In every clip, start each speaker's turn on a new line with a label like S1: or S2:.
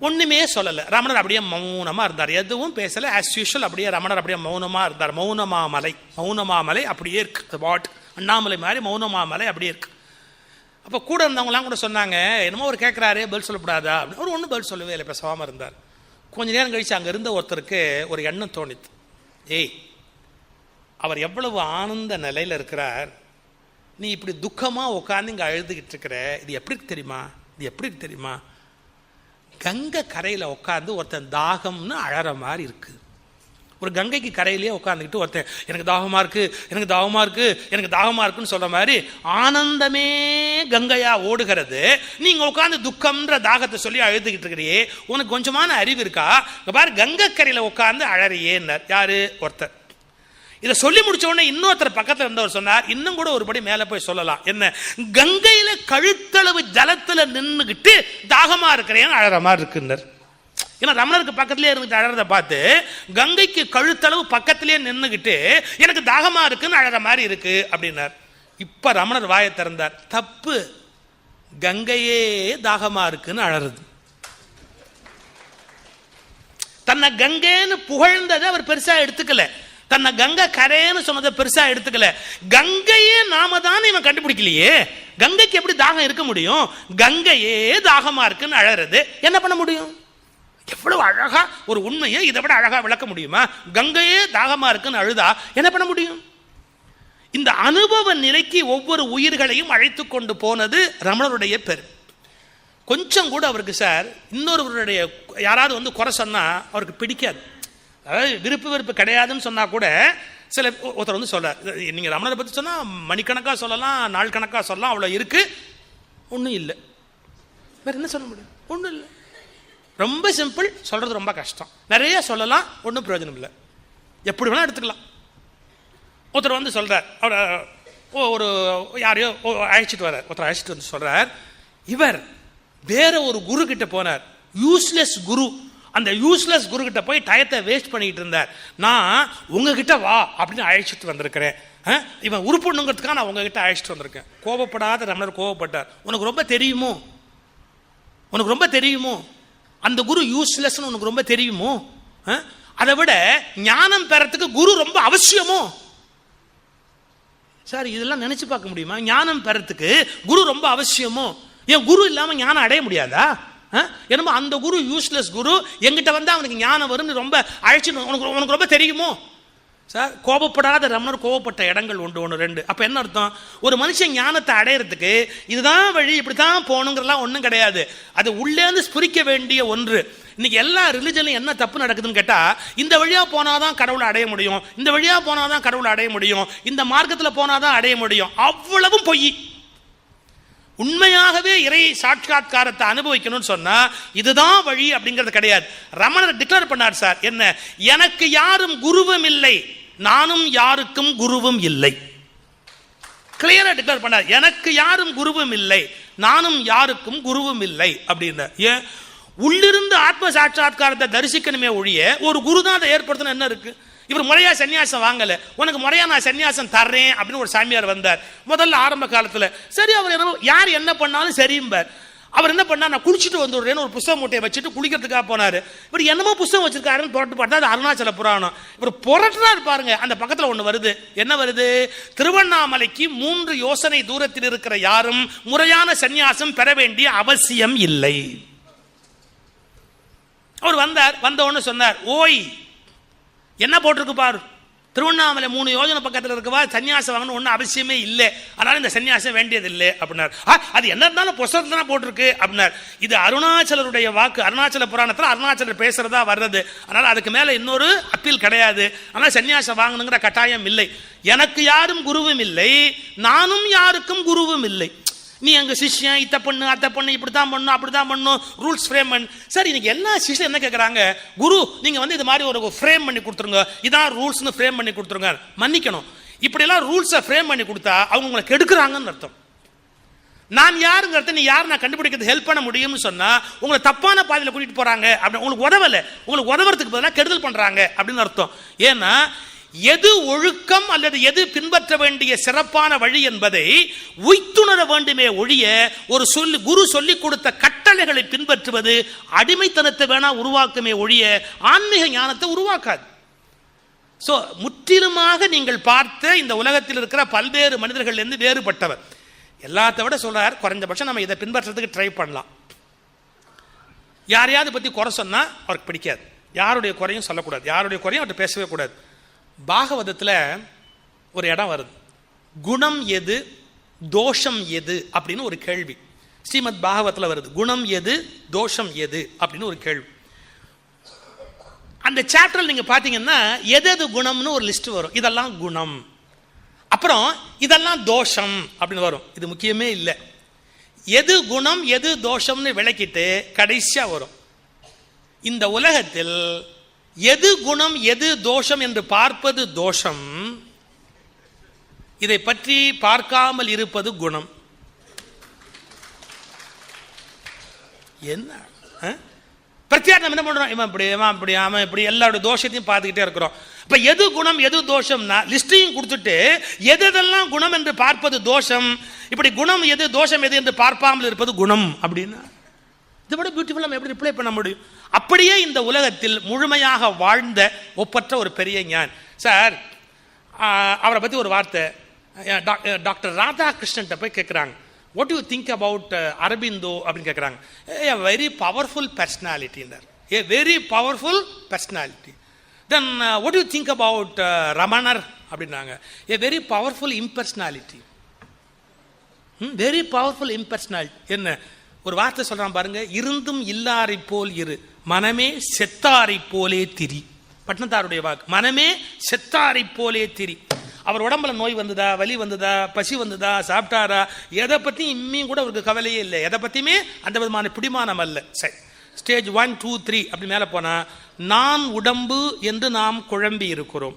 S1: ஒன்றுமே சொல்லலை. ரமணர் அப்படியே மௌனமாக இருந்தார். எதுவும் பேசலை. ஆஸ் யூஷுவல் அப்படியே ரமணர் அப்படியே மௌனமாக இருந்தார். மௌனமாமலை. மௌனமாமலை அப்படியே இருக்கு. வாட் அண்ணாமலை மாதிரி மௌனமாமலை அப்படியே இருக்கு. அப்போ கூட இருந்தவங்களாம் கூட சொன்னாங்க என்னமோ அவர் கேட்குறாரு பதில் சொல்லக்கூடாதா? அப்படின்னு. அவர் ஒன்றும் பதில் சொல்லவே இல்லை. பேசாமல் இருந்தார். கொஞ்ச நேரம் கழிச்சு அங்கே இருந்த ஒருத்தருக்கு ஒரு எண்ணம் தோணித்து ஏய் அவர் எவ்வளவு ஆனந்த நிலையில் இருக்கிறார். நீ இப்படி துக்கமாக உட்காந்து இங்கே அழுதுகிட்டு இருக்கிற. இது எப்படி தெரியுமா? இது எப்படி தெரியுமா? கங்கை கரையில் உட்காந்து ஒருத்தன் தாகம்னு அழற மாதிரி இருக்கு. ஒரு கங்கைக்கு கரையிலேயே உட்காந்துக்கிட்டு ஒருத்தன் எனக்கு தாகமாக இருக்கு எனக்கு தாகமாக இருக்கு எனக்கு தாகமாக இருக்குன்னு சொல்ற மாதிரி ஆனந்தமே கங்கையா ஓடுகிறது. நீங்கள் உட்காந்து துக்கம்ன்ற தாகத்தை சொல்லி அழுதுகிட்டு இருக்கிறியே உனக்கு கொஞ்சமான அறிவு இருக்கா? பாரு கங்கை கரையில் உட்காந்து அழறியேன்னார். யாரு? ஒருத்தர் இதை சொல்லி முடிச்ச உடனே இன்னொருத்தர் பக்கத்துல இருந்தவர் சொன்னார் இன்னும் கூட ஒருபடி மேலே போய் சொல்லலாம். என்ன? கங்கையில கழுத்தளவு ஜலத்துல நின்னுகிட்டு தாகமா இருக்கிறேன்னு அழற மாதிரி இருக்குன்னார். ஏன்னா ரமணருக்கு பக்கத்திலே இருந்துட்டு அழறத பார்த்து கங்கைக்கு கழுத்தளவு பக்கத்திலே நின்னுகிட்டு எனக்கு தாகமா இருக்குன்னு அழற மாதிரி இருக்கு. அப்படின்னார். இப்ப ரமணர் வாயை திறந்தார். தப்பு. கங்கையே தாகமா இருக்குன்னு அழறது. தன்னை கங்கைன்னு புகழ்ந்ததை அவர் பெருசா எடுத்துக்கல. தன்னை கங்கை கரைன்னு சொன்னதை பெருசா எடுத்துக்கல. கங்கையே நாம தான் இவன் கண்டுபிடிக்கலையே? கங்கைக்கு எப்படி தாகம் இருக்க முடியும்? கங்கையே தாகமா இருக்குன்னு அழறது. என்ன பண்ண முடியும்? எவ்வளவு அழகா ஒரு உண்மையை இதை விட அழகா விளக்க முடியுமா? கங்கையே தாகமா இருக்குன்னு அழுதா என்ன பண்ண முடியும்? இந்த அனுபவ நிலைக்கு ஒவ்வொரு உயிர்களையும் அழைத்து கொண்டு போனது ரமணருடைய பெரு. கொஞ்சம் கூட அவருக்கு சார் இன்னொருவருடைய யாராவது வந்து குறை சொன்னா அவருக்கு பிடிக்காது. அதாவது விருப்பு வெறுப்பு கிடையாதுன்னு சொன்னால் கூட சில ஒருத்தர் வந்து சொல்கிறார் நீங்கள் ரமணரை பற்றி சொன்னால் மணிக்கணக்காக சொல்லலாம் நாள் கணக்காக சொல்லலாம் அவ்வளோ இருக்கு. ஒன்றும் இல்லை. வேறு என்ன சொல்ல முடியும்? ஒன்றும் இல்லை. ரொம்ப சிம்பிள் சொல்கிறது ரொம்ப கஷ்டம். நிறைய சொல்லலாம் ஒன்றும் பிரயோஜனம் இல்லை. எப்படி வேணால் எடுத்துக்கலாம். ஒருத்தர் வந்து சொல்கிறார் அவர் ஓ, ஒரு யாரையோ ஓ, அழைச்சிட்டு வர்றார். ஒருத்தர் அழைச்சிட்டு வந்து சொல்கிறார் இவர் வேற ஒரு குரு கிட்ட போனார். யூஸ்லெஸ் குரு. அந்த யூஸ்லெஸ் குரு போய் டயத்தை வேஸ்ட் பண்ணிட்டு இருந்தார். நான் உங்ககிட்ட வா அப்படின்னு அழைச்சிட்டு வந்திருக்கிறேன். இவன் உருப்படணுங்கிறதுக்காக நான் உங்ககிட்ட அழைச்சிட்டு வந்திருக்கேன். கோபப்படாத ரமணர் கோபப்பட்டார். உனக்கு ரொம்ப தெரியுமோ? உனக்கு ரொம்ப தெரியுமோ? அந்த குரு யூஸ்லெஸ்னு உனக்கு ரொம்ப தெரியுமோ? அதை விட ஞானம் பெறத்துக்கு குரு ரொம்ப அவசியமோ? சார் இதெல்லாம் நினைச்சு பார்க்க முடியுமா? ஞானம் பெறத்துக்கு குரு ரொம்ப அவசியமோ? ஏன் குரு இல்லாமல் ஞானம் அடைய முடியாதா? என்னமோ அந்த குரு யூஸ்லெஸ் குரு எங்கிட்ட வந்து அவனுக்கு ஞானம் வரும்னு ரொம்ப அழைச்சி உனக்கு உனக்கு ரொம்ப தெரியுமோ? சார் கோபப்படாத ரமணர் கோபப்பட்ட இடங்கள் உண்டு ஒன்று ரெண்டு. அப்போ என்ன அர்த்தம்? ஒரு மனுஷன் ஞானத்தை அடையிறதுக்கு இதுதான் வழி இப்படி தான் போகணுங்கிறலாம் ஒன்றும் கிடையாது. அது உள்ளேருந்து ஸ்புரிக்க வேண்டிய ஒன்று. இன்னைக்கு எல்லா ரிலிஜன்லையும் என்ன தப்பு நடக்குதுன்னு கேட்டால் இந்த வழியாக போனாதான் கடவுளை அடைய முடியும். இந்த வழியாக போனாதான் கடவுளை அடைய முடியும். இந்த மார்க்கத்தில் போனாதான் அடைய முடியும். அவ்வளவும் பொய். உண்மையாகவே இறை சாட்சாத்காரத்தை அனுபவிக்கணும்னு சொன்னா இதுதான் வழி அப்படிங்கிறது கிடையாது. ரமணர் டிக்ளேர் பண்ணார் சார் என்ன? எனக்கு யாரும் குருவும் இல்லை. நானும் யாருக்கும் குருவும் இல்லை. கிளியரா டிக்ளேர் பண்ணார். எனக்கு யாரும் குருவும் இல்லை. நானும் யாருக்கும் குருவும் இல்லை அப்படின்னு ஏன்? உள்ளிருந்து ஆத்ம சாட்சாத்காரத்தை தரிசிக்கணுமே ஒழிய ஒரு குரு தான் அதை ஏற்படுத்தணும். என்ன இருக்கு? இவர் முறையா சன்னியாசம் வாங்கல. உனக்கு முறையா நான் சன்னியாசம் தர்றேன் அப்படின்னு ஒரு சாமியார் வந்தார். முதல்ல ஆரம்ப காலத்துல சரி அவர் என்ன யார் என்ன பண்ணாலும் சரியும்பார் அவர் என்ன பண்ணா நான் குளிச்சுட்டு வந்துடுறேன்னு ஒரு புஸ்தக மூட்டையை வச்சுட்டு குளிக்கிறதுக்காக போனார். இவர் என்னமோ புஸ்தகம் வச்சிருக்காருன்னு புரட்டு பார்த்தா அது அருணாச்சல புராணம். இவர் புரட்டுறாரு பாருங்க அந்த பக்கத்தில் ஒன்று வருது. என்ன வருது? திருவண்ணாமலைக்கு மூன்று யோசனை தூரத்தில் இருக்கிற யாரும் முறையான சந்நியாசம் பெற வேண்டிய அவசியம் இல்லை. அவர் வந்தார் வந்த உடனே சொன்னார் ஓய் என்ன போட்டிருக்கு பாரு? திருவண்ணாமலை மூணு யோஜனை பக்கத்தில் இருக்கவா சன்னியாசம் வாங்கணும் ஒன்றும் அவசியமே இல்லை. அதனால இந்த சன்னியாசம் வேண்டியது இல்லை அப்படின்னார் அது என்ன இருந்தாலும் புஸ்தகத்தில் தான் போட்டிருக்கு அப்படின்னார். இது அருணாச்சலருடைய வாக்கு அருணாச்சல புராணத்தில் அருணாச்சலர் பேசுறதா வர்றது. அதனால அதுக்கு மேலே இன்னொரு அப்பீல் கிடையாது. ஆனால் சன்னியாசம் வாங்கணுங்கிற கட்டாயம் இல்லை. எனக்கு யாரும் குருவும் இல்லை நானும் யாருக்கும் குருவும் இல்லை. நீ எங்க சிஷ்யன் இத்த பண்ணு அத்தை பண்ணு இப்படி தான் பண்ணும் அப்படி தான் பண்ணும் ரூல்ஸ் ஃப்ரேம் பண்ணு. சார் இன்னைக்கு எல்லா சிஷ்யம் என்ன கேட்குறாங்க குரு நீங்க வந்து இது மாதிரி ஒரு ஃப்ரேம் பண்ணி கொடுத்துருங்க. இதான் ரூல்ஸ்னு ஃப்ரேம் பண்ணி கொடுத்துருங்க. மன்னிக்கணும். இப்படியெல்லாம் ரூல்ஸை ஃப்ரேம் பண்ணி கொடுத்தா அவங்க உங்களை கெடுக்கிறாங்கன்னு அர்த்தம். நான் யாருங்கிறத நீ யார் நான் கண்டுபிடிக்கிறது ஹெல்ப் பண்ண முடியும்னு சொன்னா உங்களை தப்பான பாதையில் கூட்டிட்டு போறாங்க. அப்படி உங்களுக்கு உதவலை. உங்களுக்கு உதவுறதுக்கு பதிலாக கெடுதல் பண்றாங்க அப்படின்னு அர்த்தம். ஏன்னா எது ஒழுக்கம் அல்லது எது பின்பற்ற வேண்டிய சிறப்பான வழி என்பதை உய்த்துணர வேண்டுமே ஒழிய ஒரு சொல்லி குரு சொல்லிக் கொடுத்த கட்டளைகளை பின்பற்றுவது அடிமைத்தனத்தை வேணா உருவாக்குமே ஒழிய ஆன்மீக ஞானத்தை உருவாக்காது. ஸோ முற்றிலுமாக நீங்கள் பார்த்த இந்த உலகத்தில் இருக்கிற பல்வேறு மனிதர்கள்லேருந்து வேறுபட்டவர். எல்லாத்த விட சொல்கிறார் குறைஞ்சபட்சம் நம்ம இதை பின்பற்றுறதுக்கு ட்ரை பண்ணலாம். யாரையாவது பற்றி குறை சொன்னால் அவருக்கு பிடிக்காது. யாருடைய குறையும் சொல்லக்கூடாது. யாருடைய குறையும் அவர்கிட்ட பேசவே கூடாது. பாகவதத்தில் ஒரு இடம் வருது. குணம் எது தோஷம் எது அப்படின்னு ஒரு கேள்வி. ஸ்ரீமத் பாகவத்தில் வருது. குணம் எது தோஷம் எது அப்படின்னு ஒரு கேள்வி. அந்த சாப்டரில் நீங்கள் பார்த்தீங்கன்னா எது எது குணம்னு ஒரு லிஸ்ட் வரும். இதெல்லாம் குணம். அப்புறம் இதெல்லாம் தோஷம் அப்படின்னு வரும். இது முக்கியமே இல்லை. எது குணம் எது தோஷம்னு விளக்கிட்டு கடைசியாக வரும். இந்த உலகத்தில் எது குணம் எது தோஷம் என்று பார்ப்பது தோஷம் இதை பற்றி பார்க்காமல் இருப்பது குணம். என்ன? ஆ? பிரத்யார் நம்ம என்ன பண்றோம்? இவன் இப்படி இவன் இப்படி அவன் இப்படி எல்லாரோட தோஷத்தையும் பார்த்துக்கிட்டே இருக்கிறோம். இப்போ எது குணம் எது தோஷம்னா லிஸ்டையும் கொடுத்துட்டு எது எதெல்லாம் குணம் என்று பார்ப்பது தோஷம் இப்படி குணம் எது தோஷம் எது என்று பார்ப்பாமல் இருப்பது குணம் அப்படின்னா இதை விட பியூட்டிஃபுல் நம்ம எப்படி ரிப்ளை பண்ண முடியும்? அப்படியே இந்த உலகத்தில் முழுமையாக வாழ்ந்த ஒப்பற்ற ஒரு பெரிய ஞான். சார் அவரை பற்றி ஒரு வார்த்தை. டாக்டர் ராதாகிருஷ்ணன்ட்ட போய் கேட்குறாங்க what you think about Aurobindo அப்படின்னு கேட்குறாங்க a very powerful பர்சனாலிட்டின்றார் a very powerful personality then what you think about Ramanar அப்படின்னாங்க. A very powerful impersonality very powerful impersonality என்ன? ஒரு வார்த்தை சொல்கிறான் பாருங்க இருந்தும் இல்லாரை போல் இரு மனமே செத்தாரை போலே திரி. பட்னத்தாருடைய வாக்கு. மனமே செத்தாரை போலே திரி. அவர் உடம்புல நோய் வந்ததா வலி வந்ததா பசி வந்ததா சாப்பிட்டாரா எதை பற்றியும் இம்மியும் கூட அவருக்கு கவலையே இல்லை. எதை பற்றியுமே அந்த விதமான பிடிமானம் அல்ல. சரி. ஸ்டேஜ் ஒன் டூ த்ரீ அப்படி மேலே போனால் நான் உடம்பு என்று நாம் குழம்பி இருக்கிறோம்.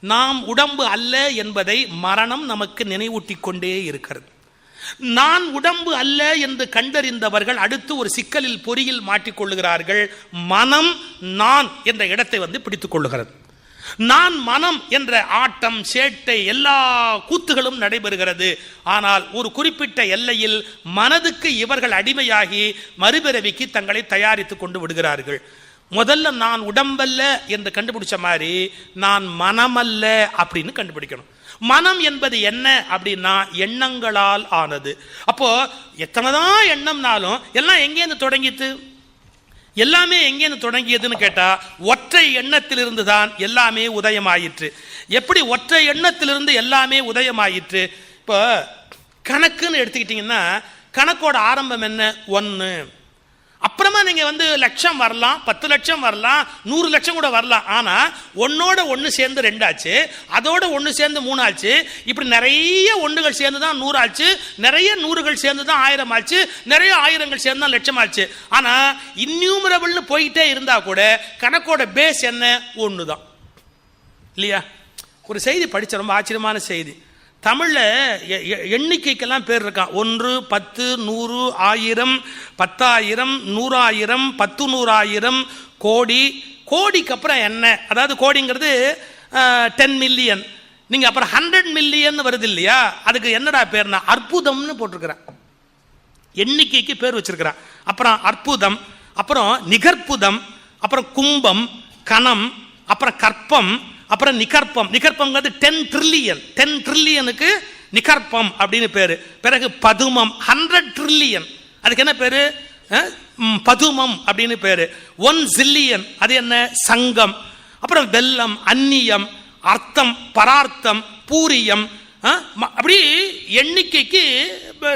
S1: நாம் உடம்பு அல்ல என்பதை மரணம் நமக்கு நினைவூட்டிக் கொண்டே இருக்கிறது. நான் உடம்பு அல்ல என்று கண்டறிந்தவர்கள் அடுத்து ஒரு சிக்கலில் பொறியில் மாட்டிக்கொள்ளுகிறார்கள். மனம் நான் என்ற இடத்தை வந்து பிடித்துக் கொள்ளுகிறது. நான் மனம் என்ற ஆட்டம் சேட்டை எல்லா கூத்துகளும் நடைபெறுகிறது. ஆனால் ஒரு குறிப்பிட்ட எல்லையில் மனதுக்கு இவர்கள் அடிமையாகி மறுபிறவிக்கு தங்களை தயாரித்துக் கொண்டு விடுகிறார்கள். முதல்ல நான் உடம்பல்ல என்று கண்டுபிடிச்ச மாதிரி நான் மனமல்ல அப்படின்னு கண்டுபிடிக்கணும். மனம் என்பது என்ன அப்படின்னா எண்ணங்களால் ஆனது. அப்போ எத்தனைதான் எண்ணம்னாலும் எல்லாம் எங்கேருந்து தொடங்கிட்டு எல்லாமே எங்கேருந்து தொடங்கியதுன்னு கேட்டால் ஒற்றை எண்ணத்திலிருந்து தான் எல்லாமே உதயமாயிற்று. எப்படி ஒற்றை எண்ணத்திலிருந்து எல்லாமே உதயமாயிற்று? இப்போ கணக்குன்னு எடுத்துக்கிட்டிங்கன்னா கணக்கோட ஆரம்பம் என்ன? ஒன்று அப்புறமா நீங்கள் வந்து லட்சம் வரலாம் பத்து லட்சம் வரலாம் நூறு லட்சம் கூட வரலாம். ஆனால் ஒன்னோட ஒன்று சேர்ந்து ரெண்டாச்சு அதோட ஒன்று சேர்ந்து மூணாச்சு இப்படி நிறைய ஒன்றுகள் சேர்ந்து தான் நூறாச்சு நிறைய நூறுகள் சேர்ந்து தான் ஆயிரம் ஆச்சு நிறைய ஆயிரங்கள் சேர்ந்து தான் லட்சம் ஆச்சு ஆனால் இன்யூமரபிள்னு போயிட்டே இருந்தால் கூட கணக்கோட பேஸ் என்ன? ஒன்று தான் இல்லையா? ஒரு செய்தி படித்த ரொம்ப ஆச்சரியமான செய்தி. தமிழில் எ- எண்ணிக்கைக்கெல்லாம் பேர் இருக்கான் ஒன்று பத்து நூறு ஆயிரம் பத்தாயிரம் நூறாயிரம் பத்து நூறாயிரம் கோடி. கோடிக்கு அப்புறம் என்ன? அதாவது கோடிங்கிறது டென் மில்லியன் நீங்கள் அப்புறம் ஹண்ட்ரட் மில்லியன் வருது இல்லையா? அதுக்கு என்னடா பேர்னா? அற்புதம்னு போட்டிருக்கிறேன். எண்ணிக்கைக்கு பேர் வச்சிருக்கிறான். அப்புறம் அற்புதம் அப்புறம் நிகர்புதம் அப்புறம் கும்பம் கணம் அப்புறம் கற்பம் அப்புறம் நிகர்ப்பம். நிகர்ப்பம்ங்கிறது டென் ட்ரில்லியன் டென் ட்ரில்லியனுக்கு நிகர்ப்பம் அப்படின்னு பேர். பிறகு பதுமம். ஹண்ட்ரட் ட்ரில்லியன் அதுக்கு என்ன பேர்? பதுமம் அப்படின்னு பேர். ஒன் ஜில்லியன் அது என்ன? சங்கம். அப்புறம் வெல்லம் அந்நியம் அர்த்தம் பரார்த்தம் பூரியம் அப்படி எண்ணிக்கைக்கு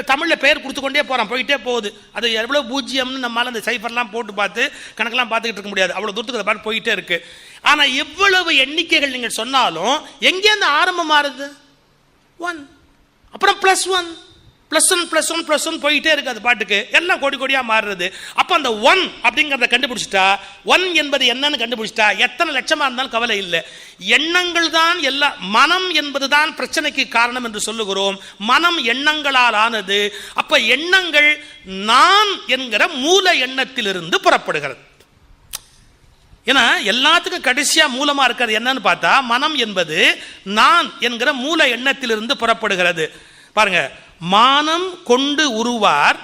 S1: தமிழில் பெயர் கொடுத்து கொண்டே போயிட்டே போகுது. அது எவ்வளோ பூஜ்ஜியம்னு நம்மளால் அந்த சைஃபர்லாம் போட்டு பார்த்து கணக்கெல்லாம் பார்த்துக்கிட்டு இருக்க முடியாது. அவ்வளோ தூரத்துக்கு அதை பாட்டு போயிட்டே இருக்கு. ஆனால் எவ்வளவு எண்ணிக்கைகள் நீங்கள் சொன்னாலும் எங்கேருந்து ஆரம்பம் மாறுது? ஒன் அப்புறம் plus one plus one plus one plus one போயிட்டே இருக்கு அது பாட்டுக்கு. எல்லாம் கோடி கோடியாக மாறுறது? அப்போ அந்த ஒன் அப்படிங்கிறத கண்டுபிடிச்சிட்டா ஒன் என்பது என்னன்னு கண்டுபிடிச்சிட்டா எத்தனை லட்சமாக இருந்தாலும் கவலை இல்லை. எண்ணங்கள் தான் எல்லா மனம் என்பது தான் பிரச்சனைக்கு காரணம் என்று சொல்லுகிறோம். மனம் எண்ணங்களால் ஆனது. அப்போ எண்ணங்கள் நான் என்கிற மூல எண்ணத்திலிருந்து புறப்படுகிறது. ஏன்னா எல்லாத்துக்கும் கடைசியாக மூலமாக இருக்கிறது என்னன்னு பார்த்தா மனம் என்பது நான் என்கிற மூல எண்ணத்திலிருந்து புறப்படுகிறது. பாருங்க மானம் கொண்டு உருவார்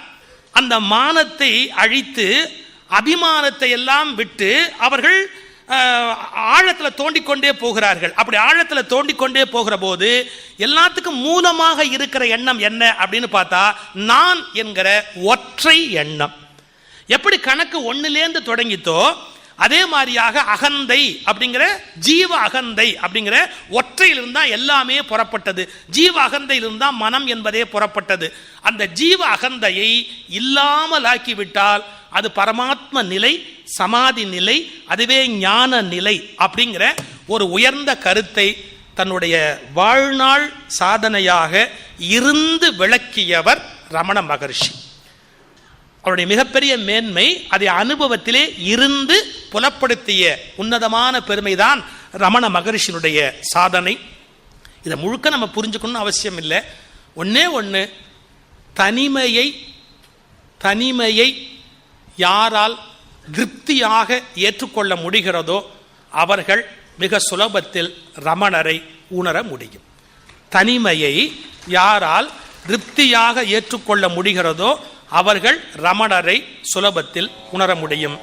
S1: அந்த மானத்தை அழித்து அபிமானத்தை எல்லாம் விட்டு அவர்கள் ஆழத்தில் தோண்டிக்கொண்டே போகிறார்கள். அப்படி ஆழத்தில் தோண்டிக்கொண்டே போகிற போது எல்லாத்துக்கும் மூலமாக இருக்கிற எண்ணம் என்ன அப்படின்னு பார்த்தா நான் என்கிற ஒற்றை எண்ணம். எப்படி கணக்கு ஒன்றுலேருந்து தொடங்கித்தோ அதே மாதிரியாக அகந்தை அப்படிங்கிற ஜீவ அகந்தை அப்படிங்கிற ஒற்றையிலிருந்து தான் எல்லாமே புறப்பட்டது. ஜீவ அகந்தையிலிருந்து தான் மனம் என்பதே புறப்பட்டது. அந்த ஜீவ அகந்தையை இல்லாமல் ஆக்கிவிட்டால் அது பரமாத்ம நிலை சமாதி நிலை அதுவே ஞான நிலை அப்படிங்கிற ஒரு உயர்ந்த கருத்தை தன்னுடைய வாழ்நாள் சாதனையாக இருந்து விளக்கியவர் ரமண மகர்ஷி. அவருடைய மிகப்பெரிய மேன்மை அதை அனுபவத்திலே இருந்து புலப்படுத்திய உன்னதமான பெருமைதான் ரமண மகரிஷினுடைய சாதனை. இதை முழுக்க நம்ம புரிஞ்சுக்கணும்னு அவசியம் இல்லை. ஒன்றே ஒன்று தனிமையை தனிமையை யாரால் திருப்தியாக ஏற்றுக்கொள்ள முடிகிறதோ அவர்கள் மிக சுலபத்தில் ரமணரை உணர முடியும். தனிமையை யாரால் திருப்தியாக ஏற்றுக்கொள்ள முடிகிறதோ அவர்கள் ரமணரை சுலபத்தில் உணர முடியும்.